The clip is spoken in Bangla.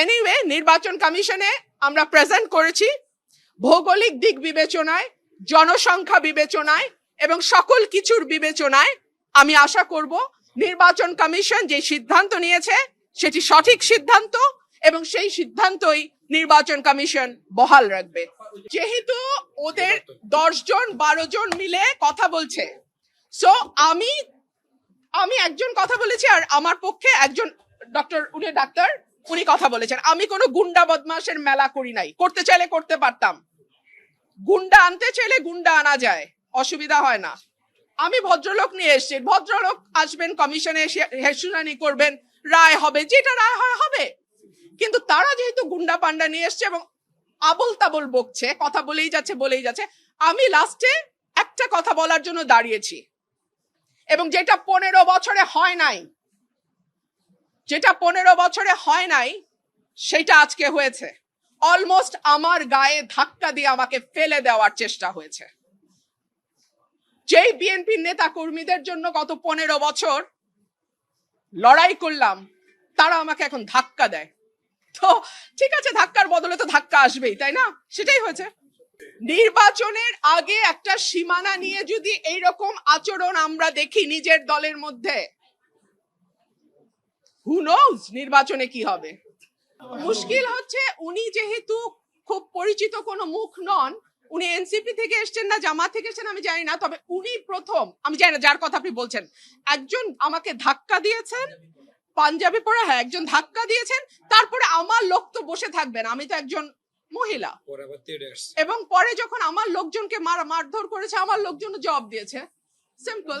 এনিওয়ে নির্বাচন কমিশনে আমরা প্রেজেন্ট করেছি ভৌগোলিক দিক বিবেচনায়, জনসংখ্যা বিবেচনায় এবং সকল কিছুর বিবেচনায়। আমি আশা করব নির্বাচন কমিশন যে সিদ্ধান্ত নিয়েছে, সেটি সঠিক সিদ্ধান্ত এবং সেই সিদ্ধান্তই নির্বাচন কমিশন বহাল রাখবে। যেহেতু ওদের দশ জন, বারো জন মিলে কথা বলছে। সো আমি আমি একজন কথা বলেছি আর আমার পক্ষে একজন ডক্টর উনি ডাক্তার। উনি কথা বলেছেন। আমি কোনো গুন্ডা বদমাশের মেলা করি নাই। করতে চাইলে করতে পারতাম। গুন্ডা আনতে চাইলে গুন্ডা আনা যায়। অসুবিধা হয় না। আমি ভদ্রলোক নিয়ে এসেছি। ভদ্রলোক আসবেন, কমিশনে শুনানি করবেন। রায় হবে। যেটা রায় হয়, হবে। কিন্তু তারা যেহেতু গুন্ডা পান্ডা নিয়ে এসছে এবং আবল তাবল বকছে, কথা বলেই যাচ্ছে বলেই যাচ্ছে, আমি লাস্টে একটা কথা বলার জন্য দাঁড়িয়েছি। এবং যেটা পনেরো বছরে হয় নাই যেটা পনেরো বছরে হয় নাই, সেটা আজকে হয়েছে। অলমোস্ট আমার গায়ে ধাক্কা দিয়ে আমাকে ফেলে দেওয়ার চেষ্টা হয়েছে। যেই বিএনপির নেতা কর্মীদের জন্য গত পনেরো বছর লড়াই করলাম, তারা আমাকে এখন ধাক্কা দেয়। তো ঠিক আছে, ধাক্কার বদলে তো ধাক্কা আসবেই, তাই না? সেটাই হয়েছে। নির্বাচনের আগে একটা সীমানা নিয়ে যদি এইরকম আচরণ আমরা দেখি নিজের দলের মধ্যে হু নোজ নির্বাচনে কি হবে? মুশকিল হচ্ছে উনি যেহেতু খুব পরিচিত কোনো মুখ নন উনি এনসিপি থেকে এসেছেন না জামাত থেকে এসেছেন আমি জানি না তবে উনি প্রথম আমি জানি না যার কথা আপনি বলছেন একজন আমাকে ধাক্কা দিয়েছেন পাঞ্জাবি পরে হ্যাঁ একজন ধাক্কা দিয়েছেন তারপরে আমার লোক তো বসে থাকবেন আমি তো একজন মহিলা। এবং পরে যখন আমার লোকজনকে মার মারধর করেছে আমার লোকজন জবাব দিয়েছে। সিম্পল